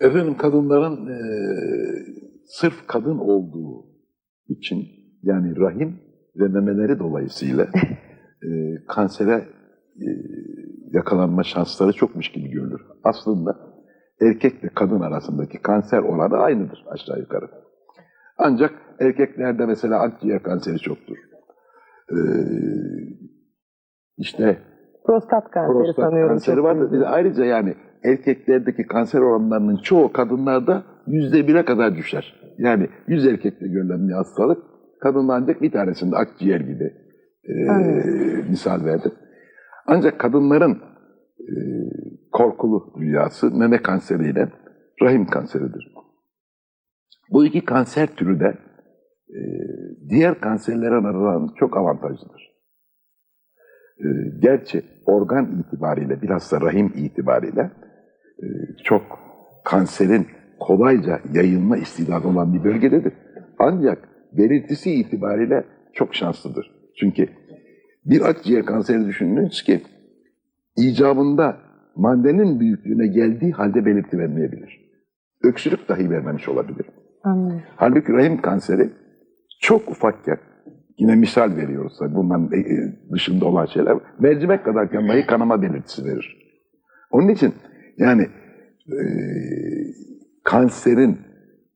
Efendim kadınların e, sırf kadın olduğu için yani rahim ve memeleri dolayısıyla e, kansere e, yakalanma şansları çokmuş gibi görülür. Aslında erkekle kadın arasındaki kanser oranı aynıdır aşağı yukarı. Ancak erkeklerde mesela akciğer kanseri çoktur. Ee, işte Prostat kanseri prostat sanıyorum. kanseri var. da ayrıca yani erkeklerdeki kanser oranlarının çoğu kadınlarda yüzde bire kadar düşer. Yani yüz erkekte görülen bir hastalık kadında ancak bir tanesinde akciğer gibi e, Anladım. misal verdim. Ancak kadınların e, korkulu rüyası meme kanseriyle rahim kanseridir. Bu iki kanser türü de e, diğer kanserlere nazaran çok avantajlıdır. E, gerçi organ itibariyle, bilhassa rahim itibariyle çok kanserin kolayca yayılma istidadı olan bir bölgededir. Ancak belirtisi itibariyle çok şanslıdır. Çünkü bir akciğer kanseri düşününüz ki icabında maddenin büyüklüğüne geldiği halde belirti vermeyebilir. Öksürük dahi vermemiş olabilir. Anladım. Halbuki rahim kanseri çok ufakken, yine misal veriyoruz tabii bunların e, e, dışında olan şeyler, mercimek kadarken dahi kanama belirtisi verir. Onun için yani e, kanserin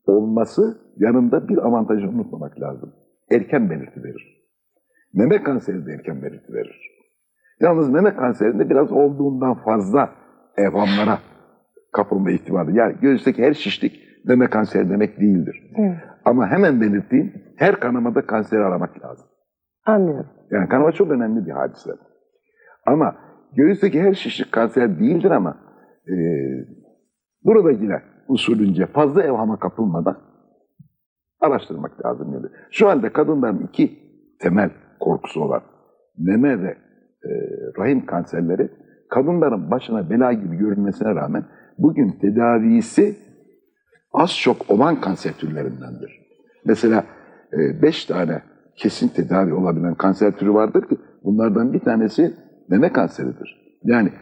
olması yanında bir avantajı unutmamak lazım. Erken belirti verir. Meme kanseri de erken belirti verir. Yalnız meme kanserinde biraz olduğundan fazla evhamlara kapılma ihtimali. Yani göğüsteki her şişlik meme kanseri demek değildir. Evet. Ama hemen belirttiğim her kanamada kanseri aramak lazım. Anlıyorum. Yani kanama çok önemli bir hadise. Ama göğüsteki her şişlik kanser değildir ama e, burada yine usulünce fazla evhama kapılmadan araştırmak lazım. Yani. Şu anda kadınların iki temel korkusu olan meme ve e, rahim kanserleri kadınların başına bela gibi görünmesine rağmen bugün tedavisi az çok olan kanser türlerindendir. Mesela e, beş tane kesin tedavi olabilen kanser türü vardır ki bunlardan bir tanesi meme kanseridir. Yani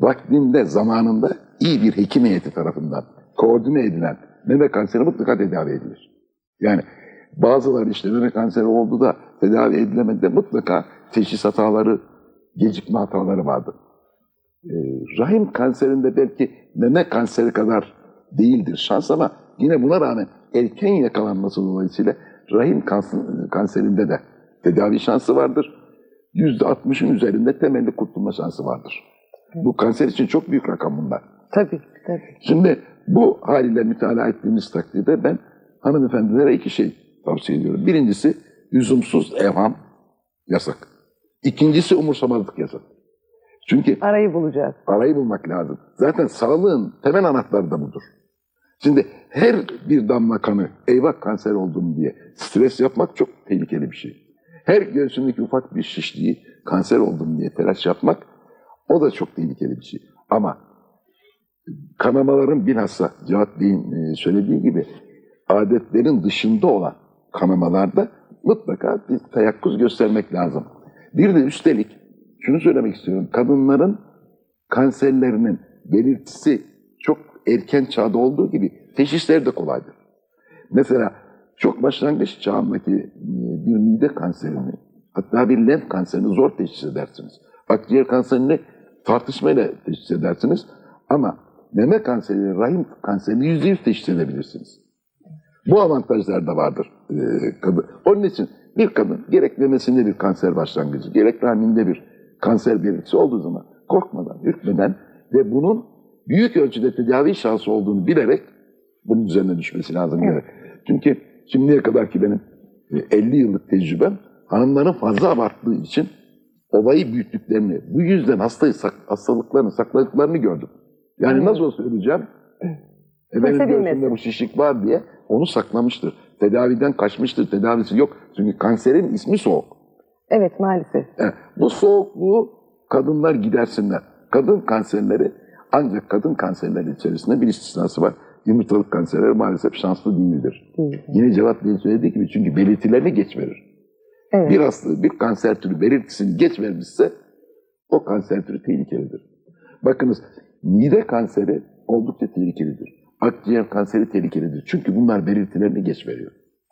vaktinde, zamanında iyi bir hekim heyeti tarafından koordine edilen meme kanseri mutlaka tedavi edilir. Yani bazıları işte meme kanseri oldu da tedavi edilemedi mutlaka teşhis hataları, gecikme hataları vardır. Ee, rahim kanserinde belki meme kanseri kadar değildir şans ama yine buna rağmen erken yakalanması dolayısıyla rahim kanser- kanserinde de tedavi şansı vardır. Yüzde altmışın üzerinde temelli kurtulma şansı vardır. Bu kanser için çok büyük rakam bunlar. Tabii, tabii. Şimdi bu haliyle mütalaa ettiğimiz takdirde ben hanımefendilere iki şey tavsiye ediyorum. Birincisi lüzumsuz evham yasak. İkincisi umursamazlık yasak. Çünkü Arayı bulacağız. arayı bulmak lazım. Zaten sağlığın temel anahtarı da budur. Şimdi her bir damla kanı eyvah kanser oldum diye stres yapmak çok tehlikeli bir şey. Her göğsündeki ufak bir şişliği kanser oldum diye telaş yapmak o da çok tehlikeli bir şey. Ama kanamaların bilhassa Cevat Bey'in e, söylediği gibi adetlerin dışında olan kanamalarda mutlaka bir teyakkuz göstermek lazım. Bir de üstelik şunu söylemek istiyorum. Kadınların kanserlerinin belirtisi çok erken çağda olduğu gibi teşhisleri de kolaydır. Mesela çok başlangıç çağındaki e, bir mide kanserini hatta bir lenf kanserini zor teşhis edersiniz. Akciğer kanserini tartışmayla teşhis edersiniz ama meme kanseri, rahim kanserini yüzde yüz teşhis edebilirsiniz. Bu avantajlar da vardır. e, kadın. Onun için bir kadın gerek memesinde bir kanser başlangıcı, gerek rahminde bir kanser belirtisi olduğu zaman korkmadan, ürkmeden ve bunun büyük ölçüde tedavi şansı olduğunu bilerek bunun üzerine düşmesi lazım. Evet. Çünkü şimdiye kadar ki benim e, 50 yıllık tecrübem hanımların fazla abarttığı için olayı büyüttüklerini, bu yüzden hastayı hastalıklarını sakladıklarını gördüm. Yani nasıl olsa öleceğim, e Kimse göğsümde bu şişlik var diye onu saklamıştır. Tedaviden kaçmıştır, tedavisi yok. Çünkü kanserin ismi soğuk. Evet, maalesef. E, bu soğukluğu kadınlar gidersinler. Kadın kanserleri ancak kadın kanserleri içerisinde bir istisnası var. Yumurtalık kanserleri maalesef şanslı değildir. Değil. Yine Cevat Bey'in söylediği gibi çünkü belirtilerini geç verir. Evet. Bir hasta bir kanser türü belirtisini geç vermişse o kanser türü tehlikelidir. Bakınız mide kanseri oldukça tehlikelidir. akciğer kanseri tehlikelidir. Çünkü bunlar belirtilerini geç veriyor.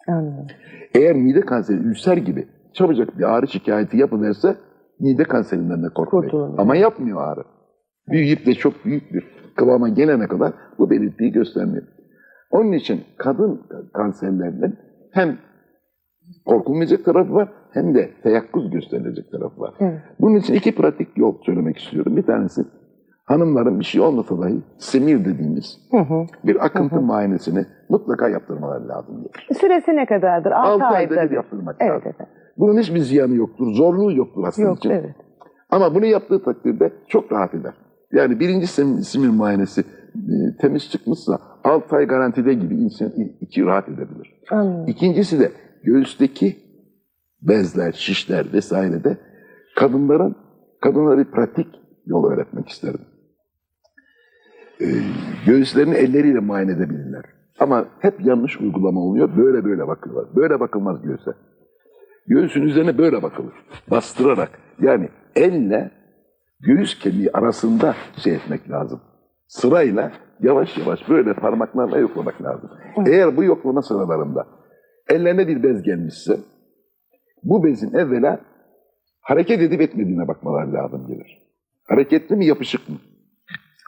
Anladım. Eğer mide kanseri, ülser gibi çabucak bir ağrı şikayeti yapılırsa mide kanserinden de. Kurtulun. Ama yapmıyor ağrı. Büyüyüp de çok büyük bir kıvama gelene kadar bu belirtiyi göstermiyor. Onun için kadın kanserlerinin hem korkulmayacak tarafı var hem de teyakkuz gösterilecek tarafı var. Evet. Bunun için iki pratik yol söylemek istiyorum. Bir tanesi hanımların bir şey olmasa dahi semir dediğimiz Hı hı. bir akıntı muayenesini mutlaka yaptırmaları lazım. Süresi ne kadardır? 6 6 ayda ayda bir yaptırmak Evet lazım. efendim. Bunun hiçbir ziyanı yoktur, zorluğu yoktur hasta Yok için. evet. Ama bunu yaptığı takdirde çok rahat eder. Yani birinci sim- simir muayenesi e, temiz çıkmışsa 6 ay garantide gibi insan iki rahat edebilir. Anladım. İkincisi de göğüsteki bezler, şişler vesairede kadınların kadınlara bir pratik yol öğretmek isterim. Ee, göğüslerini elleriyle muayene edebilirler. Ama hep yanlış uygulama oluyor. Böyle böyle bakıyorlar. Böyle bakılmaz göğüse. Göğsün üzerine böyle bakılır. Bastırarak. Yani elle göğüs kemiği arasında şey etmek lazım. Sırayla yavaş yavaş böyle parmaklarla yoklamak lazım. Eğer bu yoklama sıralarında ellerine bir bez gelmişse bu bezin evvela hareket edip etmediğine bakmalar lazım gelir. Hareketli mi yapışık mı?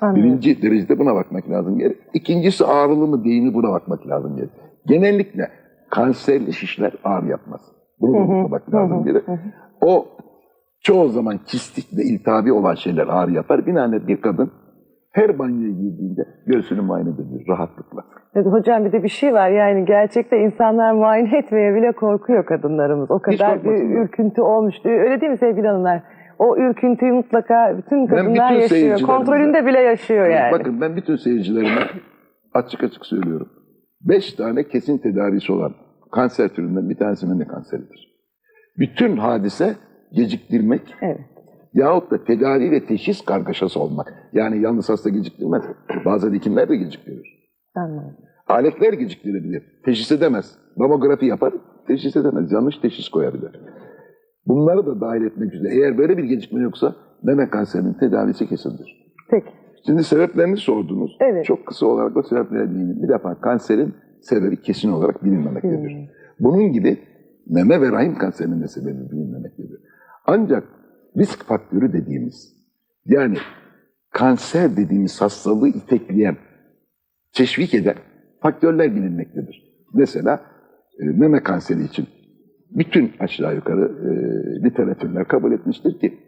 Anladım. Birinci derecede buna bakmak lazım gelir. İkincisi ağrılı mı değil mi buna bakmak lazım gelir. Genellikle kanserli şişler ağrı yapmaz. Bunu da unutmamak lazım gelir. O çoğu zaman kistik ve iltihabi olan şeyler ağrı yapar. Binaenaleyh bir kadın her banyoya girdiğinde göğsünü muayene edebilir rahatlıkla. Evet, hocam bir de bir şey var yani gerçekten insanlar muayene etmeye bile korkuyor kadınlarımız. O kadar bir ürküntü olmuştu. Öyle değil mi sevgili hanımlar? O ürküntüyü mutlaka bütün kadınlar bütün yaşıyor. Kontrolünde bile yaşıyor yani. Bakın ben bütün seyircilerime açık açık söylüyorum. Beş tane kesin tedavisi olan kanser türünden bir tanesi meme kanseridir. Bütün hadise geciktirmek Evet. Yahut da tedavi ve teşhis kargaşası olmak. Yani yalnız hasta geciktirmez. Bazen hekimler de geciktirir. Anladım. Aletler geciktirebilir. Teşhis edemez. Mamografi yapar, teşhis edemez. Yanlış teşhis koyabilir. Bunları da dahil etmek üzere. Eğer böyle bir gecikme yoksa meme kanserinin tedavisi kesindir. Peki. Şimdi sebeplerini sordunuz. Evet. Çok kısa olarak o sebeplere değineyim. Bir defa kanserin sebebi kesin olarak bilinmemektedir. Hmm. Bunun gibi meme ve rahim kanserinin de sebebi bilinmemektedir. Ancak risk faktörü dediğimiz, yani kanser dediğimiz hastalığı itekleyen, teşvik eden faktörler bilinmektedir. Mesela e, meme kanseri için bütün aşağı yukarı e, literatürler kabul etmiştir ki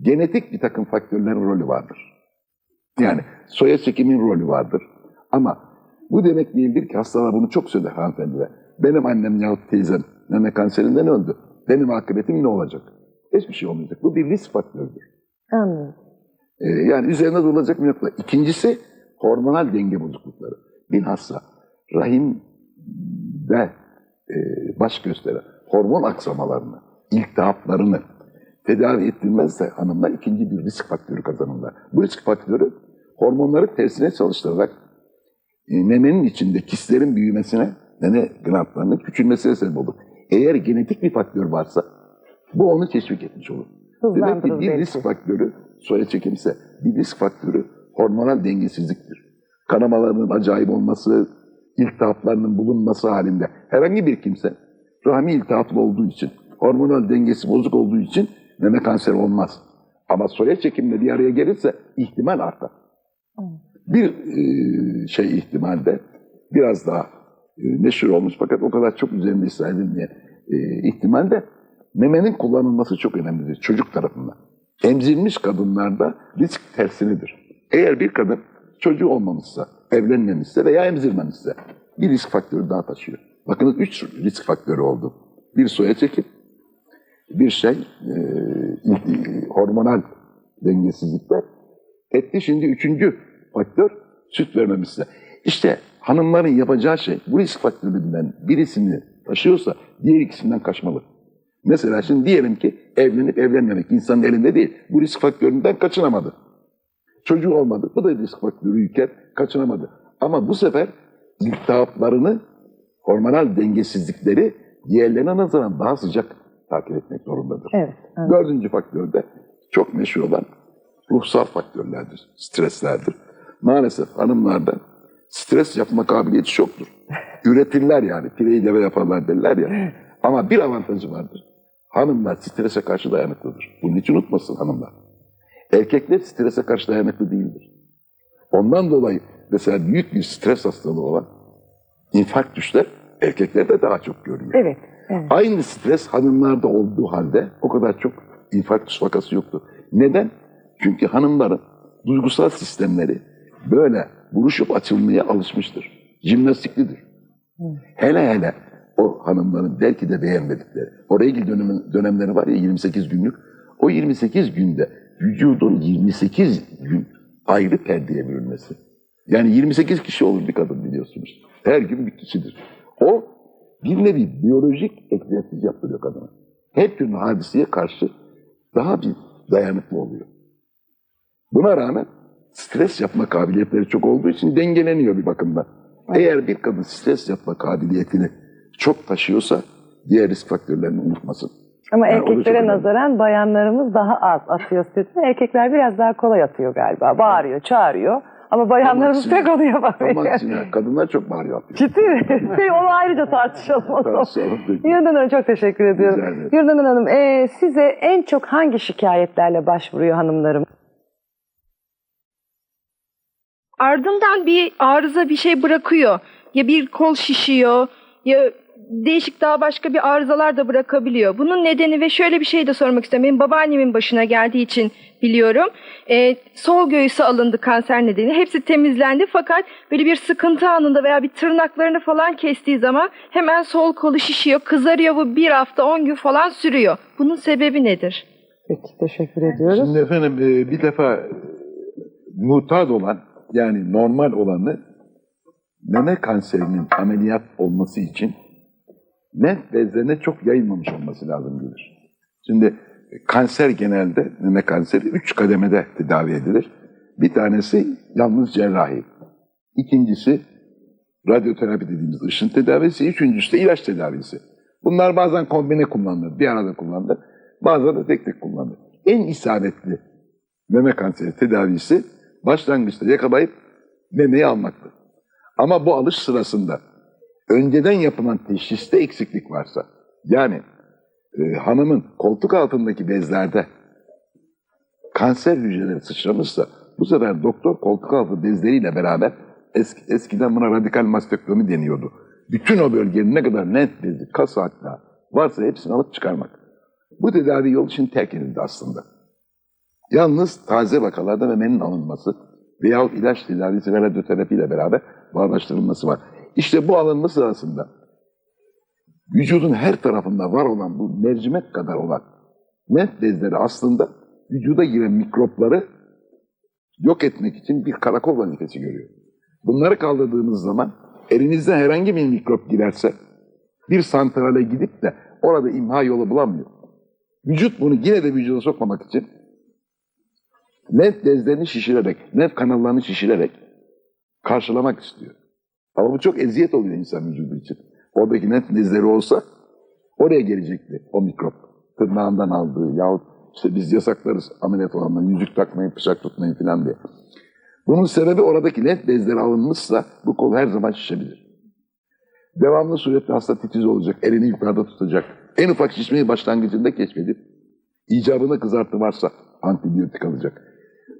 genetik bir takım faktörlerin rolü vardır. Yani soya çekimin rolü vardır. Ama bu demek değildir ki hastalar bunu çok söyler hanımefendiler. Benim annem yahut teyzem meme kanserinden öldü. Benim akıbetim ne olacak? Hiçbir şey olmayacak. Bu bir risk faktörüdür. Anladım. Ee, yani üzerine durulacak yok mu? İkincisi hormonal denge bozuklukları. Bilhassa rahimde e, baş gösteren hormon aksamalarını, iltihaplarını tedavi ettirmezse hanımlar ikinci bir risk faktörü kazanırlar. Bu risk faktörü hormonları tersine çalıştırarak e, memenin içinde kistlerin büyümesine, meme glandlarının küçülmesine sebep olur. Eğer genetik bir faktör varsa bu onu teşvik etmiş olur. Demek ki bir risk faktörü soya çekimse bir risk faktörü hormonal dengesizliktir. Kanamalarının acayip olması, iltihaplarının bulunması halinde herhangi bir kimse rahmi iltihaplı olduğu için, hormonal dengesi bozuk olduğu için meme kanseri olmaz. Ama soya çekimle bir araya gelirse ihtimal artar. Bir e, şey ihtimalde biraz daha e, meşhur olmuş fakat o kadar çok üzerinde ısrar edilmeyen ihtimalde memenin kullanılması çok önemlidir çocuk tarafından. Emzirmiş kadınlarda risk tersinidir. Eğer bir kadın çocuğu olmamışsa, evlenmemişse veya emzirmemişse bir risk faktörü daha taşıyor. Bakınız üç risk faktörü oldu. Bir soya çekim, bir şey e, e, hormonal dengesizlikler. Etti şimdi üçüncü faktör süt vermemişse. İşte hanımların yapacağı şey bu risk faktöründen birisini taşıyorsa diğer ikisinden kaçmalı. Mesela şimdi diyelim ki evlenip evlenmemek insanın elinde değil. Bu risk faktöründen kaçınamadı. Çocuğu olmadı. Bu da risk faktörüyken kaçınamadı. Ama bu sefer iltihaplarını, hormonal dengesizlikleri diğerlerine nazaran daha sıcak takip etmek zorundadır. Evet. anladım. Dördüncü faktör de çok meşhur olan ruhsal faktörlerdir, streslerdir. Maalesef hanımlarda stres yapma kabiliyeti çoktur. Üretirler yani. Pireyi deve yaparlar derler ya. Ama bir avantajı vardır. Hanımlar strese karşı dayanıklıdır. Bunun için unutmasın hanımlar. Erkekler strese karşı dayanıklı değildir. Ondan dolayı mesela büyük bir stres hastalığı olan infarktüsler erkeklerde daha çok görülüyor. Evet. evet. Aynı stres hanımlarda olduğu halde o kadar çok infarktüs vakası yoktu. Neden? Çünkü hanımların duygusal sistemleri böyle buruşup açılmaya alışmıştır. Jimnastiklidir. Hele hele o hanımların belki de beğenmedikleri, o regl dönemi, dönemleri var ya 28 günlük, o 28 günde vücudun 28 gün ayrı perdeye bürünmesi. Yani 28 kişi olur bir kadın biliyorsunuz. Her gün bir kişidir. O bir nevi biyolojik egzersiz yaptırıyor kadına. Her türlü hadiseye karşı daha bir dayanıklı oluyor. Buna rağmen stres yapma kabiliyetleri çok olduğu için dengeleniyor bir bakımdan. Eğer bir kadın stres yapma kabiliyetini çok taşıyorsa diğer risk faktörlerini unutmasın. Ama Yani erkeklere nazaran bayanlarımız daha az atıyor stresi. Erkekler biraz daha kolay atıyor galiba. Bağırıyor, çağırıyor. Ama bayanlarımız aksine- pek onu Ama yapamıyor. aksine kadınlar çok bağırıyor. Ciddi mi? Peki onu ayrıca tartışalım o zaman. Yurdan Hanım çok teşekkür ediyorum. Yurdan Hanım e, size en çok hangi şikayetlerle başvuruyor hanımlarım? ardından bir arıza bir şey bırakıyor. Ya bir kol şişiyor ya değişik daha başka bir arızalar da bırakabiliyor. Bunun nedeni ve şöyle bir şey de sormak istiyorum. Benim babaannemin başına geldiği için biliyorum. Ee, sol göğüsü alındı kanser nedeni. Hepsi temizlendi fakat böyle bir sıkıntı anında veya bir tırnaklarını falan kestiği zaman hemen sol kolu şişiyor. Kızarıyor bu bir hafta on gün falan sürüyor. Bunun sebebi nedir? Peki teşekkür ediyoruz. Şimdi efendim e, bir defa e, mutat olan yani normal olanı meme kanserinin ameliyat olması için lenf bezlerine çok yayılmamış olması lazım gelir. Şimdi e, kanser genelde meme kanseri üç kademede tedavi edilir. Bir tanesi yalnız cerrahi. İkincisi radyoterapi dediğimiz ışın tedavisi. Üçüncüsü de ilaç tedavisi. Bunlar bazen kombine kullanılır, bir arada kullanılır. Bazen de tek tek kullanılır. En isabetli meme kanseri tedavisi başlangıçta yakalayıp memeyi almaktır. Ama bu alış sırasında önceden yapılan teşhiste eksiklik varsa, yani e, hanımın koltuk altındaki bezlerde kanser hücreleri sıçramışsa, bu sefer doktor koltuk altı bezleriyle beraber eski, eskiden buna radikal mastektomi deniyordu. Bütün o bölgenin ne kadar net bezi, kas hatta varsa hepsini alıp çıkarmak. Bu tedavi yolu için terk edildi aslında. Yalnız taze vakalarda memenin alınması veyahut ilaç tedavisi ve radyoterapi ile beraber bağdaştırılması var. İşte bu alınma sırasında vücudun her tarafında var olan bu mercimek kadar olan lenf bezleri aslında vücuda giren mikropları yok etmek için bir karakol vazifesi görüyor. Bunları kaldırdığınız zaman elinizde herhangi bir mikrop girerse bir santrale gidip de orada imha yolu bulamıyor. Vücut bunu yine de vücuda sokmamak için lenf bezlerini şişirerek, lenf kanallarını şişirerek karşılamak istiyor. Ama bu çok eziyet oluyor insan vücudu için. Oradaki lenf bezleri olsa oraya gelecekti o mikrop. Tırnağından aldığı yahut işte biz yasaklarız ameliyat olanlar yüzük takmayın, bıçak tutmayın falan diye. Bunun sebebi oradaki lenf bezleri alınmışsa bu kol her zaman şişebilir. Devamlı surette hasta titiz olacak, elini yukarıda tutacak. En ufak şişmeyi başlangıcında keşfedip icabına kızartı varsa antibiyotik alacak.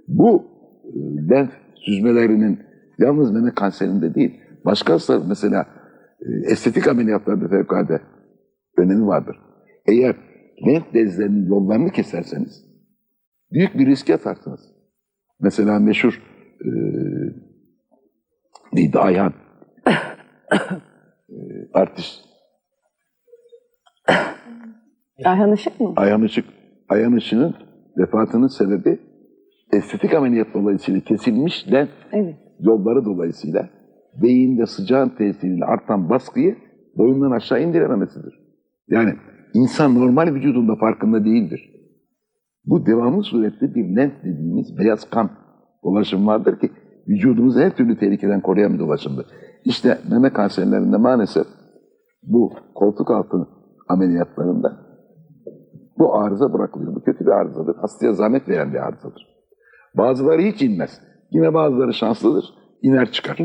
Bu e, lenf süzmelerinin yalnız meme kanserinde değil, başka hastalar mesela e, estetik ameliyatlarda fevkalade önemi vardır. Eğer lenf bezlerinin yollarını keserseniz büyük bir riske atarsınız. Mesela meşhur e, neydi Ayhan e, artist Ayhan Işık mı? Ayhan Işık Ayhan Işık'ın vefatının sebebi estetik ameliyat dolayısıyla kesilmiş lenf Evet. yolları dolayısıyla beyinde sıcağın tesiriyle artan baskıyı boyundan aşağı indirememesidir. Yani insan normal vücudunda farkında değildir. Bu devamlı surette bir lenf dediğimiz beyaz kan dolaşım vardır ki vücudumuzu her türlü tehlikeden koruyan bir dolaşımdır. İşte meme kanserlerinde maalesef bu koltuk altı ameliyatlarında bu arıza bırakılıyor. Bu kötü bir arızadır. Hastaya zahmet veren bir arızadır. Bazıları hiç inmez. Yine bazıları şanslıdır. iner çıkar.